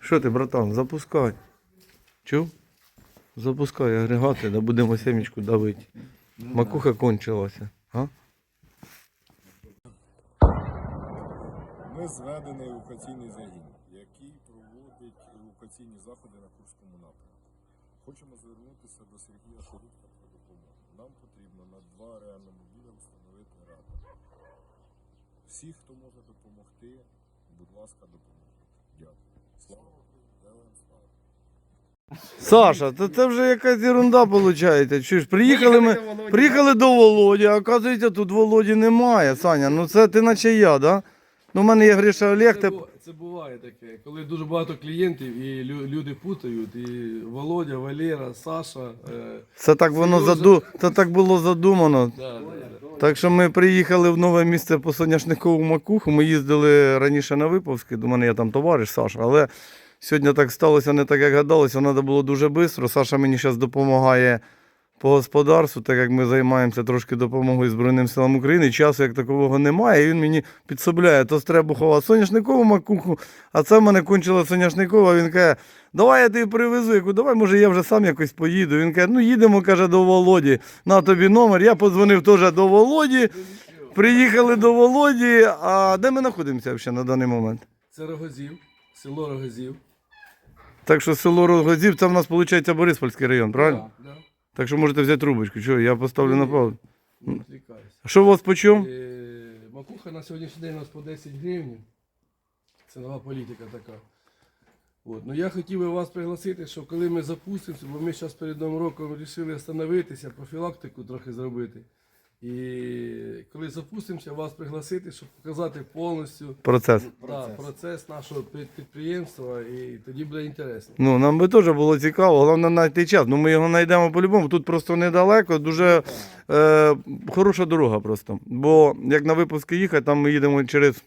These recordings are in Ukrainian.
Що ти, братан, запускай. Чув? Запускай агрегати, да будемо семечку давити. Макуха кончилася. А? Ми зведений евакуаційний загін, який проводить евакуаційні заходи на Курському напрямку. Хочемо звернутися до Сергія Шелудька про допомогу. Нам потрібно на два реанімобіля встановити раду. Всі, хто може допомогти, будь ласка, допоможіть. Дякую. Слава Україні! Героям слава! Саша, то це вже якась ерунда виходить. Чуєш, приїхали ми. Приїхали до Володі, а оказується, тут Володі немає. Саня, ну це ти наче я, да? Ну, в мене є Гриша Олег, Це, ти... бу- це буває таке, коли дуже багато клієнтів і лю- люди путають, і Володя, Валера, Саша. Е, це так воно заду... це так було задумано. да, да. Так що ми приїхали в нове місце по соняшникову макуху. Ми їздили раніше на Виповське, до мене є там товариш Саша, але сьогодні так сталося не так, як гадалося. Треба було дуже швидко. Саша мені зараз допомагає по господарству, так як ми займаємося трошки допомогою Збройним силам України. Часу як такового немає. І він мені підсобляє, то треба ховати соняшникову макуху, а це в мене кончила соняшникова. Він каже, давай я тобі привезу. Я кажу, давай, може, я вже сам якось поїду. Він каже, ну їдемо, каже, до Володі. На тобі номер. Я подзвонив теж до Володі. Приїхали до Володі. А де ми знаходимося взагалі на даний момент? Це Рогозів, село Рогозів. Так що село Рогозів, це в нас виходить Бориспольський район, правильно? Да, да. Так що можете взяти трубочку. Що, я поставлю на паузу. Не відвлікайся. А що у вас по чому? Е, Макуха на сьогоднішній день у нас по 10 гривень. Це нова політика така. От. Ну я хотів би вас пригласити, що коли ми запустимося, бо ми зараз перед Новим роком вирішили остановитися, профілактику трохи зробити. І коли запустимося, вас пригласити, щоб показати повністю Процес. Да, процес нашого під- підприємства, і тоді буде інтересно. Ну, нам би теж було цікаво, головне знайти час. Ну, ми його знайдемо по-любому. Тут просто недалеко, дуже е, хороша дорога просто. Бо як на випуски їхати, там ми їдемо через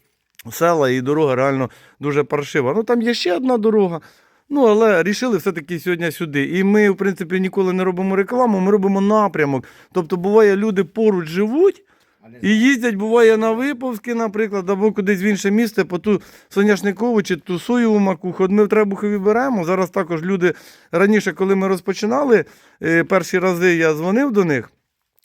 села, і дорога реально дуже паршива. Ну там є ще одна дорога. Ну, але рішили все-таки сьогодні сюди. І ми, в принципі, ніколи не робимо рекламу, ми робимо напрямок. Тобто, буває, люди поруч живуть. І їздять, буває, на Виповськи, наприклад, або кудись в інше місце, по ту соняшникову чи ту соєву макуху. От ми в Требухові беремо. Зараз також люди раніше, коли ми розпочинали, е, перші рази я дзвонив до них.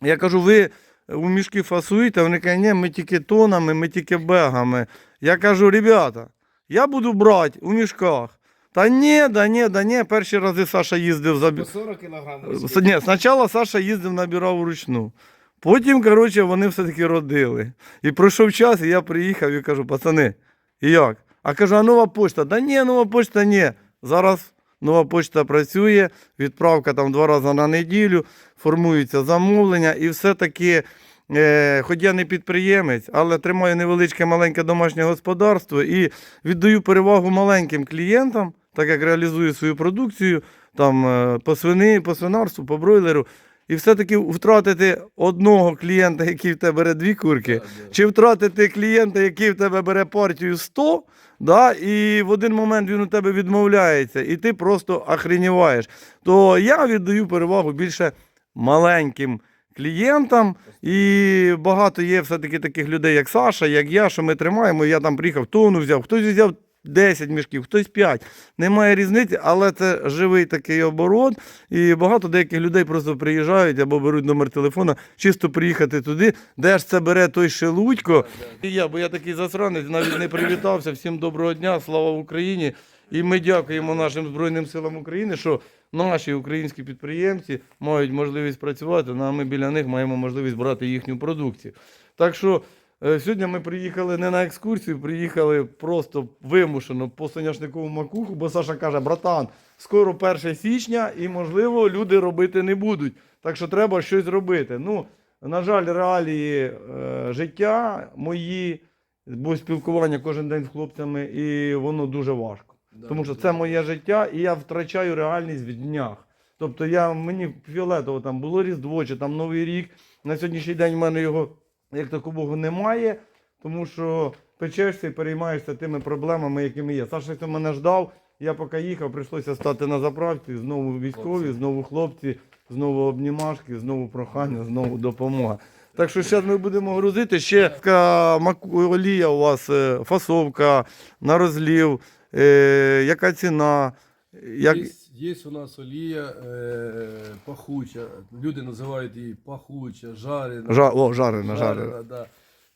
Я кажу, ви у мішки фасуєте? Вони кажуть, ні, ми тільки тонами, ми тільки бегами. Я кажу, ребята, я буду брати у мішках. Та ні, да ні, да ні. Перші рази Саша їздив за бі- 40 кілограм. Ні, спочатку Саша їздив, набирав вручну. Потім, коротше, вони все-таки родили. І пройшов час, і я приїхав і кажу, пацани, і як? А кажу, а нова почта? Да ні, нова почта ні. Зараз нова почта працює, відправка там два рази на неділю, формуються замовлення, і все-таки, е, хоч я не підприємець, але тримаю невеличке маленьке домашнє господарство і віддаю перевагу маленьким клієнтам, так як реалізую свою продукцію там е, по свини, по свинарству, по бройлеру. І все-таки втратити одного клієнта, який в тебе бере дві курки, чи втратити клієнта, який в тебе бере партію 100, да, і в один момент він у тебе відмовляється, і ти просто охреніваєш. То я віддаю перевагу більше маленьким клієнтам. І багато є все-таки таких людей, як Саша, як я, що ми тримаємо. Я там приїхав, тонну взяв, хтось взяв 10 мішків, хтось 5. Немає різниці, але це живий такий оборот. І багато деяких людей просто приїжджають або беруть номер телефона, чисто приїхати туди, де ж це бере той шелудько. І я, бо я такий засранець, навіть не привітався. Всім доброго дня, слава Україні. І ми дякуємо нашим Збройним силам України, що наші українські підприємці мають можливість працювати, ну, а ми біля них маємо можливість брати їхню продукцію. Так що сьогодні ми приїхали не на екскурсію, приїхали просто вимушено по соняшникову макуху, бо Саша каже, братан, скоро 1 січня і, можливо, люди робити не будуть. Так що треба щось робити. Ну, на жаль, реалії е, життя мої, бо спілкування кожен день з хлопцями, і воно дуже важко. Да, Тому що це моє життя, і я втрачаю реальність в днях. Тобто я, мені фіолетово там було Різдво чи там Новий рік. На сьогоднішній день в мене його як такого немає, тому що печешся і переймаєшся тими проблемами, якими є. Саша це мене ждав. Я поки їхав, прийшлося стати на заправці, знову військові, знову хлопці, знову обнімашки, знову прохання, знову допомога. Так що зараз ми будемо грузити. Ще така маку- олія у вас, е, фасовка, на розлів, е, яка ціна. Як... Є, є у нас олія е, пахуча. Люди називають її пахуча, жарена. Жа... О, жарена, жарена. жарена, да.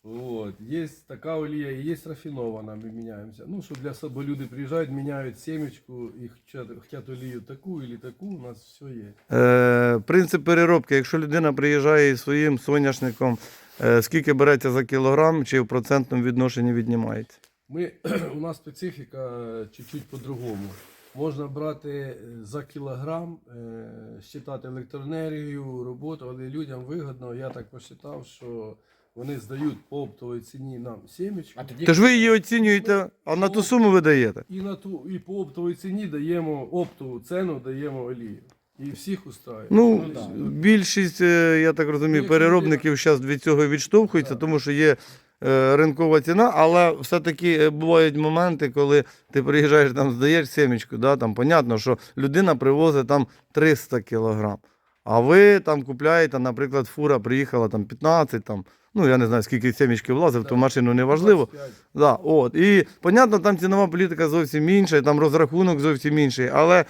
Вот. Є така олія і є рафінована, ми міняємося. Ну, що для себе люди приїжджають, міняють семечку і хочуть, хочуть олію таку і таку, у нас все є. Е, принцип переробки. Якщо людина приїжджає із своїм соняшником, е, скільки береться за кілограм, чи в процентному відношенні віднімається? Ми, у нас специфіка е, чуть-чуть по-другому. Можна брати е, за кілограм, е, считати електроенергію, роботу, але людям вигодно, я так посчитав, що вони здають по оптовій ціні нам сімечку. А тоді Тож ви її оцінюєте, а на ту суму ви даєте. І на ту, і по оптовій ціні даємо оптову ціну, даємо олію. І всіх устраює. Ну, да. більшість, е, я так розумію, переробників зараз від цього відштовхуються, Так. тому що є ринкова ціна, але все-таки е, бувають моменти, коли ти приїжджаєш, там здаєш семечку, да, там понятно, що людина привозить там 300 кілограм. А ви там купляєте, наприклад, фура приїхала там 15, там, ну я не знаю, скільки семечки влазив, ту машину не важливо. 25. Да, от. І понятно, там цінова політика зовсім інша, і там розрахунок зовсім інший. Але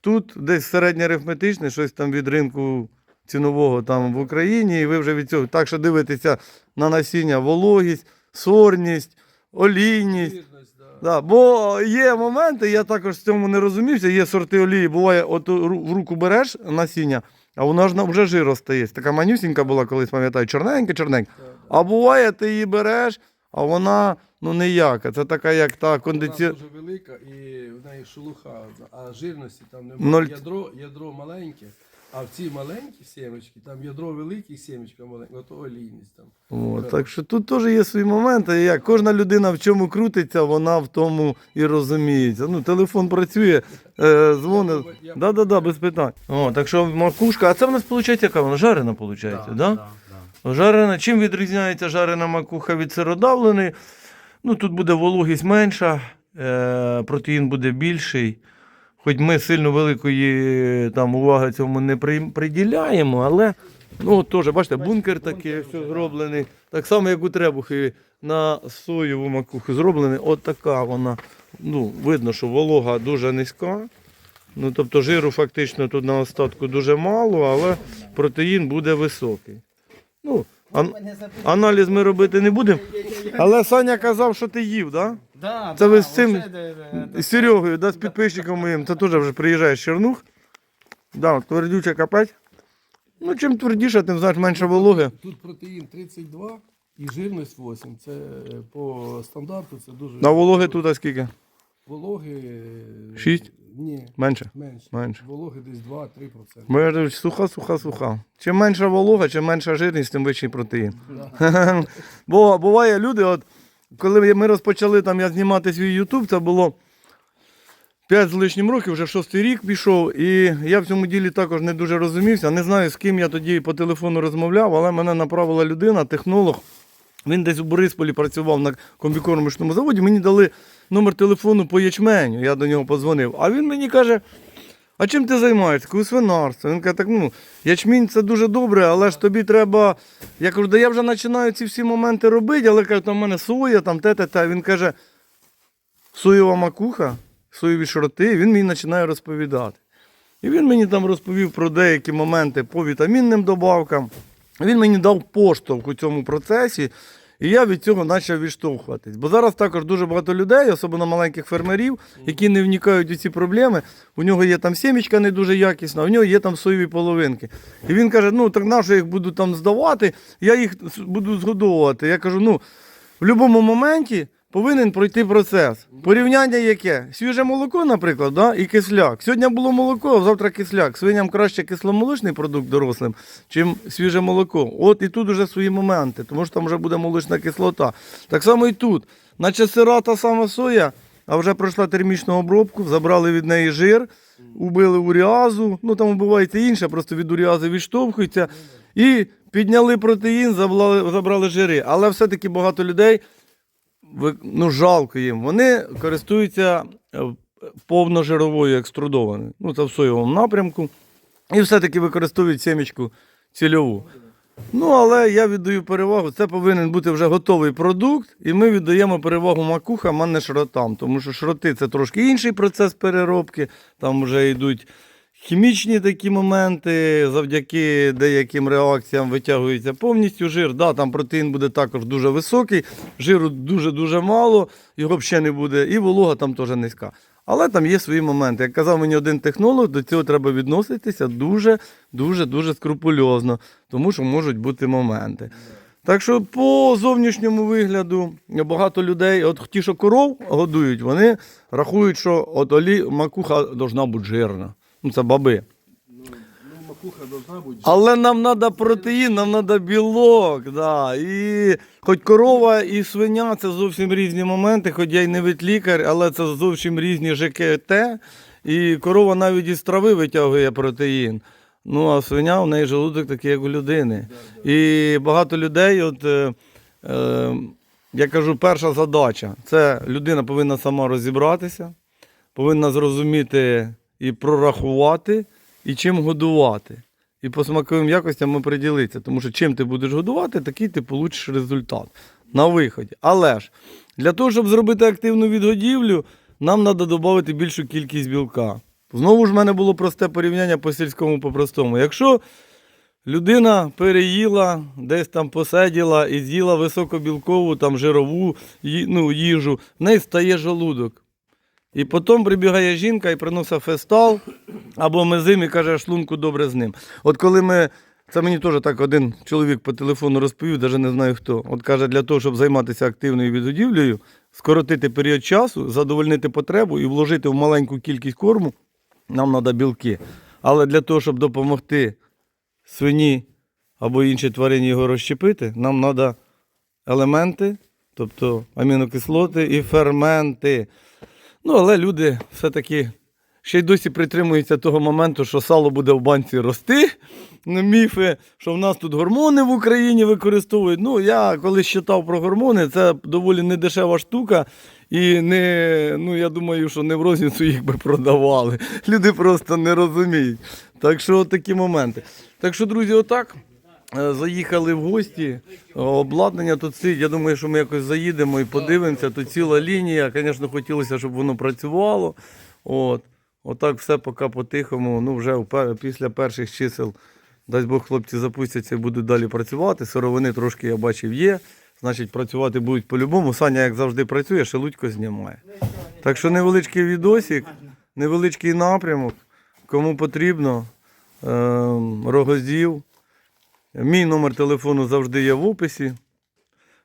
тут десь середньоарифметичне, щось там від ринку цінового там в Україні, і ви вже від цього. Так що дивитеся на насіння, вологість, сорність, олійність. Да. Бо є моменти, я також в цьому не розумівся. Є сорти олії, буває, от в руку береш насіння, а вона ж вже жир остає. Така манюсінька була колись, пам'ятаю, чорненька, чорненька. А буває, ти її береш, а вона ну ніяка. Це така, як та Вона дуже велика і в неї шелуха, а жирності там немає. Ядро, ядро маленьке, а в цій маленькі сімечки, там ядро велике, сімечка маленька, ото олійність там. От, так що тут теж є свої моменти. Як кожна людина в чому крутиться, вона в тому і розуміється. Ну, телефон працює, е, дзвонить. Я- Да, да, да, без питань. О, так що макушка, а це в нас виходить яка вона? Жарена, виходить, да? да, да. Жарена. Чим відрізняється жарена макуха від сиродавленої? Ну, тут буде вологість менша, е, протеїн буде більший. Хоч ми сильно великої там, уваги цьому не приділяємо, але ну, теж, бачите, бункер такий все зроблений. Так само, як у Требухи на соєву макуху зроблений. От така вона. Ну, видно, що волога дуже низька. Ну, тобто жиру фактично тут на остатку дуже мало, але протеїн буде високий. Ну, ан- аналіз ми робити не будемо. Але Саня казав, що ти їв, так? Да, Це да, ви з цим- оце де- де- Да? З Серегою, да, з підписчиком моїм, це теж вже приїжджає з Чернух. Да, твердюча капець. Ну, чим твердіше, тим знаєш менше вологи. Тут протеїн 32 і жирність 8. Це е, по стандарту це дуже. На вологи тут а скільки? Вологи. е, Шість? Ні, Менше. менше. Менше. Вологи десь 2-3%. Ми кажуть, суха, суха, суха. Чим менша волога, чим менша жирність, тим вищий протеїн. Да. Бо буває люди, от коли ми розпочали там я знімати свій Ютуб, це було 5 з лишнім років, вже шостий рік пішов, і я в цьому ділі також не дуже розумівся. Не знаю, з ким я тоді по телефону розмовляв, але мене направила людина, технолог. Він десь у Борисполі працював на комбікормочному заводі. Мені дали номер телефону по ячменю. Я до нього подзвонив. А він мені каже: а чим ти займаєшся? Кажу, свинарство. Він каже, так ну, ячмінь це дуже добре, але ж тобі треба. Я кажу, да я вже починаю ці всі моменти робити, але каже, там в мене соя, там те, те, те. Він каже, соєва макуха, соєві шроти, він мені починає розповідати. І він мені там розповів про деякі моменти по вітамінним добавкам. Він мені дав поштовх у цьому процесі, і я від цього почав відштовхуватись. Бо зараз також дуже багато людей, особливо маленьких фермерів, які не вникають у ці проблеми. У нього є там сімечка не дуже якісна, у нього є там соєві половинки. І він каже: ну так на що я їх буду там здавати, я їх буду згодовувати. Я кажу, ну в будь-якому моменті повинен пройти процес. Порівняння яке? Свіже молоко, наприклад, да? і кисляк. Сьогодні було молоко, а завтра кисляк. Свиням краще кисломолочний продукт дорослим, чим свіже молоко. От і тут вже свої моменти, тому що там вже буде молочна кислота. Так само і тут. Наче сира та сама соя, а вже пройшла термічну обробку, забрали від неї жир, убили уріазу, ну там вбивається інше, просто від уріази відштовхується. І підняли протеїн, забрали, забрали жири. Але все-таки багато людей ну, жалко їм. Вони користуються е, повножировою екструдованою. Ну, це в соєвому напрямку. І все-таки використовують семечку цільову. Ну, але я віддаю перевагу. Це повинен бути вже готовий продукт, і ми віддаємо перевагу макухам, а не шротам. Тому що шроти це трошки інший процес переробки. Там вже йдуть хімічні такі моменти, завдяки деяким реакціям витягується повністю жир. Да, там протеїн буде також дуже високий, жиру дуже-дуже мало, його взагалі не буде, і волога там теж низька. Але там є свої моменти. Як казав мені один технолог, до цього треба відноситися дуже, дуже, дуже скрупульозно, тому що можуть бути моменти. Так що по зовнішньому вигляду багато людей, от ті, що коров годують, вони рахують, що от олі макуха должна бути жирна. Ну, це баби. Але нам треба протеїн, нам треба білок. Да. І хоч корова і свиня це зовсім різні моменти, хоч я й не ветлікар, але це зовсім різні ЖКТ. І корова навіть із трави витягує протеїн. Ну, а свиня у неї желудок такий, як у людини. І багато людей, от, е, е, я кажу, перша задача це людина повинна сама розібратися, повинна зрозуміти і прорахувати, і чим годувати. І по смаковим якостям ми приділитися. Тому що чим ти будеш годувати, такий ти получиш результат на виході. Але ж для того, щоб зробити активну відгодівлю, нам треба додати більшу кількість білка. Знову ж в мене було просте порівняння по сільському по-простому. Якщо людина переїла, десь там посиділа і з'їла високобілкову, там жирову ну, їжу, в неї стає желудок. І потім прибігає жінка і приносить фестал або мезим і каже, шлунку добре з ним. От коли ми. Це мені теж так один чоловік по телефону розповів, навіть не знаю хто. От каже, для того, щоб займатися активною відгодівлею, скоротити період часу, задовольнити потребу і вложити в маленьку кількість корму, нам треба білки. Але для того, щоб допомогти свині або іншій тварині його розщепити, нам треба елементи, тобто амінокислоти і ферменти. Ну, але люди все-таки ще й досі притримуються того моменту, що сало буде в банці рости. Ну, міфи, що в нас тут гормони в Україні використовують. Ну, я коли читав про гормони, це доволі недешева штука. І не, ну, я думаю, що не в розницю їх би продавали. Люди просто не розуміють. Так що такі моменти. Так що, друзі, отак. Е, Заїхали в гості, обладнання тут стоїть. Я думаю, що ми якось заїдемо і подивимося. Тут ціла лінія. Звісно, хотілося, щоб воно працювало. От. Отак все поки по-тихому. Ну, вже після перших чисел, дасть Бог, хлопці запустяться і будуть далі працювати. Сировини трошки я бачив є. Значить, працювати будуть по-любому. Саня, як завжди, працює, шелудько знімає. Так що невеличкий відосик, невеличкий напрямок. Кому потрібно, ем, рогозів. Мій номер телефону завжди є в описі.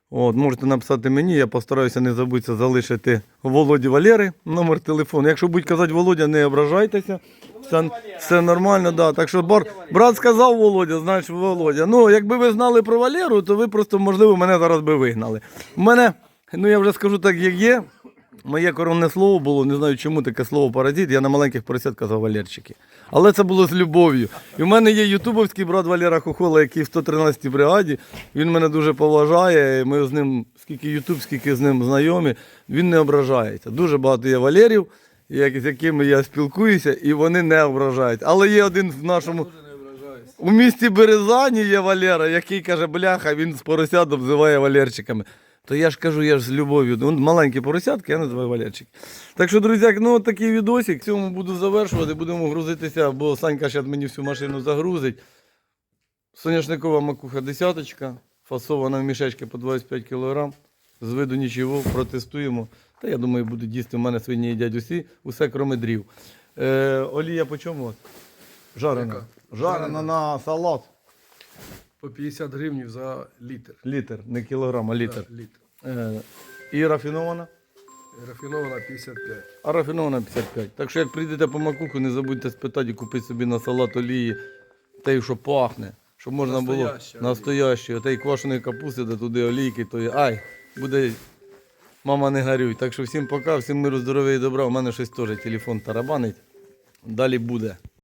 От, можете написати мені, я постараюся не забутися залишити Володі Валери номер телефону. Якщо будуть казати Володя, не ображайтеся. Все, все нормально, да. Так що бар, брат сказав Володя, значить Володя. Ну, якби ви знали про Валеру, то ви просто, можливо, мене зараз би вигнали. У мене, ну я вже скажу так, як є. Моє коронне слово було, не знаю чому таке слово паразит. Я на маленьких поросят казав Валерчики. Але це було з любов'ю. І в мене є ютубовський брат Валера Хохола, який в 113-й бригаді. Він мене дуже поважає. Ми з ним, скільки ютуб, скільки з ним знайомі, він не ображається. Дуже багато є Валерів, як- з якими я спілкуюся, і вони не ображають. Але є один в нашому. У місті Березані є Валера, який каже, бляха, він з поросят обзиває Валерчиками. То я ж кажу, я ж з любов'ю. Ну, маленькі поросятки, я називаю Валерчик. Так що, друзі, ну от такий відосик. Цьому буду завершувати, будемо грузитися, бо Санька зараз мені всю машину загрузить. Соняшникова макуха десяточка, фасована в мішечки по 25 кг. З виду нічого, протестуємо. Та я думаю, будуть їсти. У мене свині їдять усі, усе кроме дрів. Е, олія по чому? Жарена. Жарена на салат. По 50 гривень за літр. Літр, не кілограм, а літр. Да, літр. Е, і рафінована. Рафінована 55. А рафінована 55. Так що як прийдете по макуху, не забудьте спитати і купити собі на салат олії, те, що пахне. Щоб можна було Настояща олія. настоящої, отей квашеної капусти, де туди олійки, то є. Ай, буде. Мама не горюй. Так що всім пока, всім миру, здоров'я і добра. У мене щось теж телефон тарабанить. Далі буде.